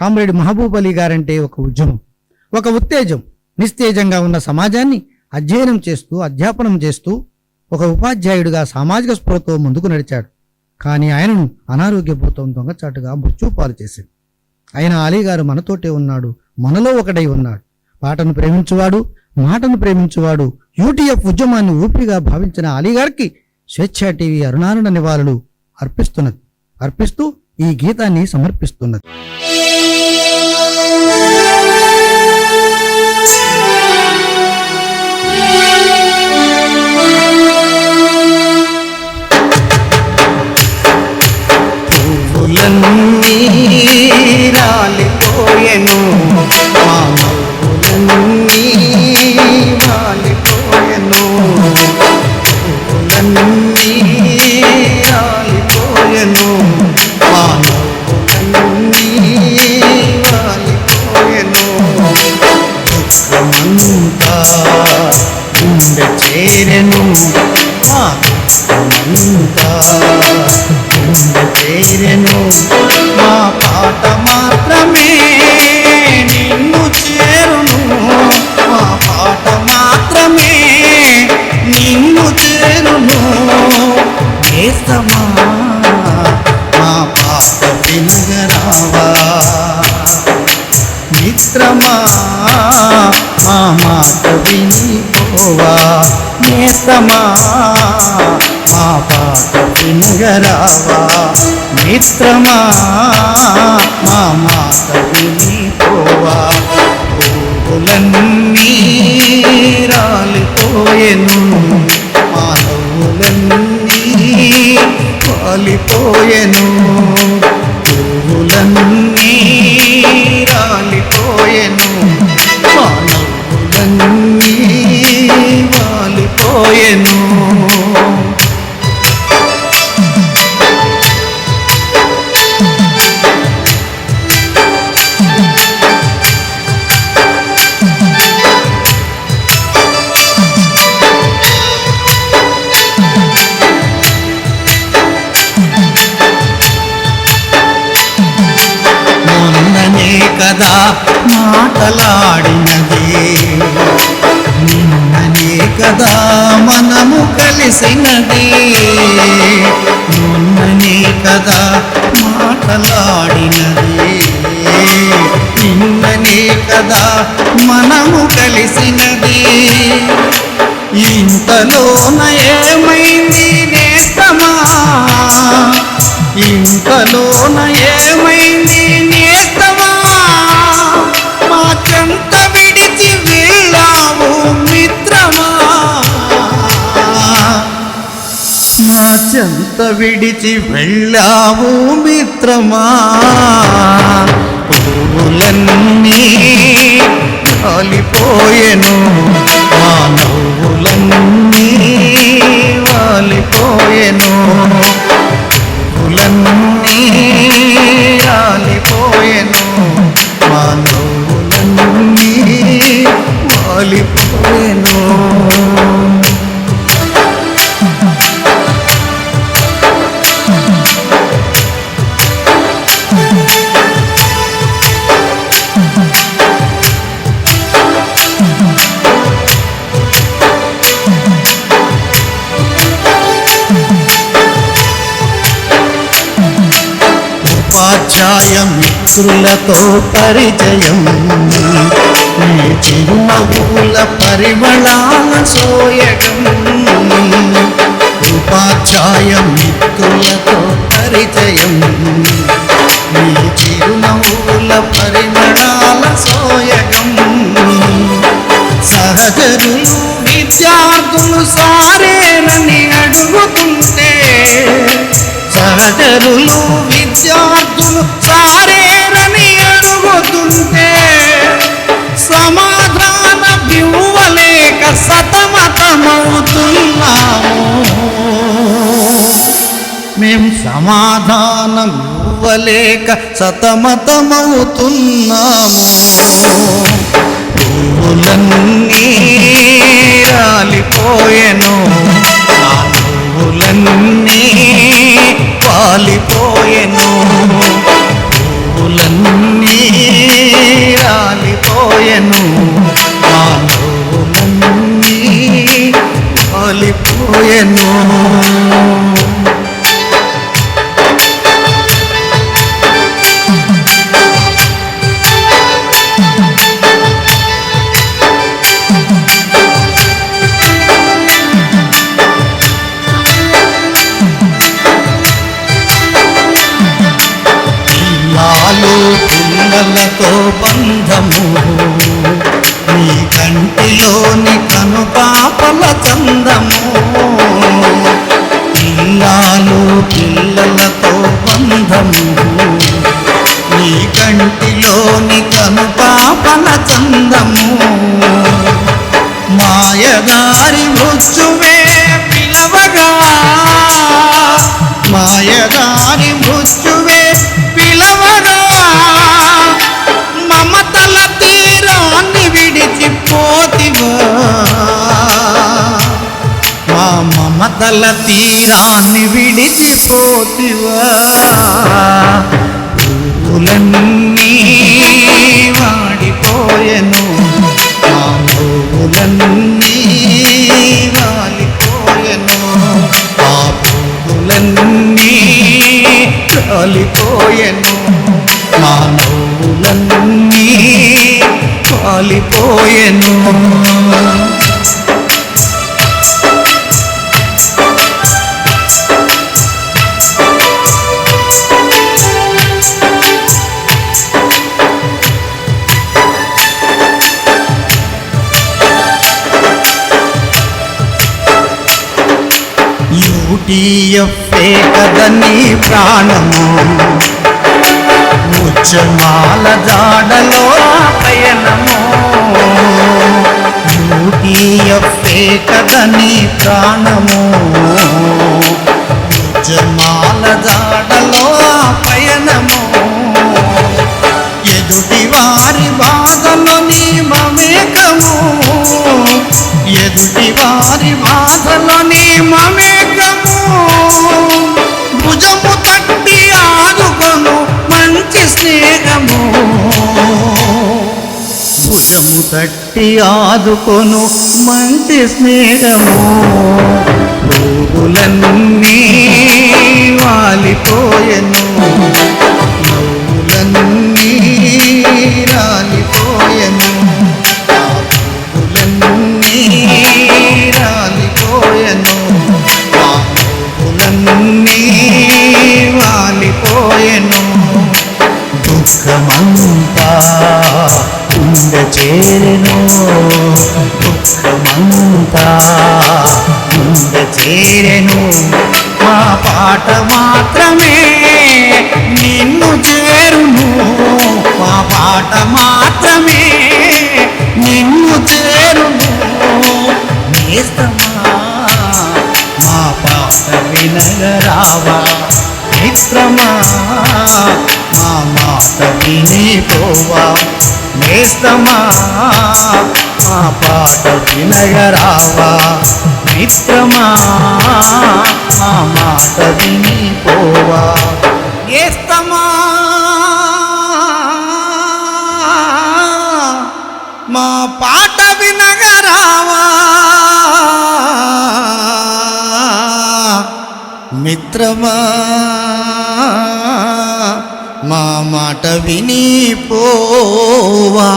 Comrade Mahabub Ali guarantee ఒక ఉద్యమం ఒక ఉత్తేజం నిస్తేజంగా ఉన్న సమాజాన్ని అధ్యయనం చేస్తూ అధ్యాపనం చేస్తూ ఒక ఉపాధ్యాయుడిగా సామాజిక స్పృహతో ముందుకు నడిచాడు. కానీ ఆయనను అనారోగ్యభూతం దొంగచాటుగా మృత్యుపాలు చేసింది. ఆయన అలీ గారు మనతోటే ఉన్నాడు మనలో ఒకడై ఉన్నాడు. పాటను ప్రేమించువాడు మాటను ప్రేమించువాడు యూటీఎఫ్ ఉద్యమాన్ని ఊపిరిగా భావించిన అలీగారికి స్వేచ్ఛ టీవీ అరుణారుణ నివాళులు అర్పిస్తున్నది అర్పిస్తూ ఈ గీతాన్ని సమర్పిస్తున్నది. thank you మా దుఃఖమంతా చేరెను మా పాట మాత్రమే నిన్ను చేరును మా పాట మాత్రమే నిన్ను చేరును. నేస్తమా మా పాట వినగరావా మిత్రమా మా మాట వినిపోవా? నేస్తమా మా పాట వినగరావా మిత్రమా? మా మాట వినిపోవా పూలన్నీ రాలిపోయెను. మా నవ్వులన్నీ పువ్వులన్నీ మాటలాడినది. నిన్ననే కదా మనము కలిసినది. నిన్ననే కదా మాటలాడినది. నిన్ననే కదా మనము కలిసినది. ఇంతలోన ఏమైంది నేస్తమా? ఇంతలోన ఏమై మా విడిచి వెళ్ళావు మిత్రమా? పువ్వులన్నీ కాలిపోయెను మా నవ్వులన్నీ వాలిపోయెను. ఉపాధ్యాయ మిత్రులతో పరిచయం. నీ పరిమళాల సోయగం ఉపాధ్యాయం మిత్రులతో పరిచయం. చిరుమ సమాధానమివ్వలేక సతమతమవుతున్నాము. పువ్వులన్నీ ఆ పువ్వులన్నీ పాలిపోయెను. పువ్వులన్నీ ఆ పువ్వులన్నీ పాలిపోయెను. పిల్లలతో బంధము. నీ కంటిలోని కను పాపల చందము. ఇల్లాలు పిల్లలతో బంధము. నీ కంటిలోని కను పాపల చందము. మాయదారి మృత్యువే పిలవగా. మాయదారి మృత్యు మమతల తీరాన్ని విడిచిపోతివా? పూలన్నీ వాడిపోయెను మా పూలన్నీ వాలిపోయెను ఆ పూలన్నీ రాలిపోయెను మా నవ్వులన్నీ వాలిపోయెను యూటీఎఫ్ఏ కదని ప్రాణము. ముచ్చమాల జాడలో పయనము. యూటీఎఫ్ఏ కదని ప్రాణము. ముచ్చమాల జాడలో పయనము. ఎదుటి వారి వారి బాధలో నీ మమేకము. భుజము తట్టి ఆదుకొను మంచి స్నేహము. భుజము తట్టి ఆదుకొను మంచి స్నేహము. వాలిపోయెను. దుఃఖమంతా ఉండ చేరెను దుఃఖమంతా ఉండ చేరెను మా పాట మాత్రమే మాట పోవా నేస్తమా? మా పాట వినగరావా మిత్రమా? మా మాట విని పోవా నేస్తమా? మా పాట వినగరావా మిత్రమా? మాట విని పోవా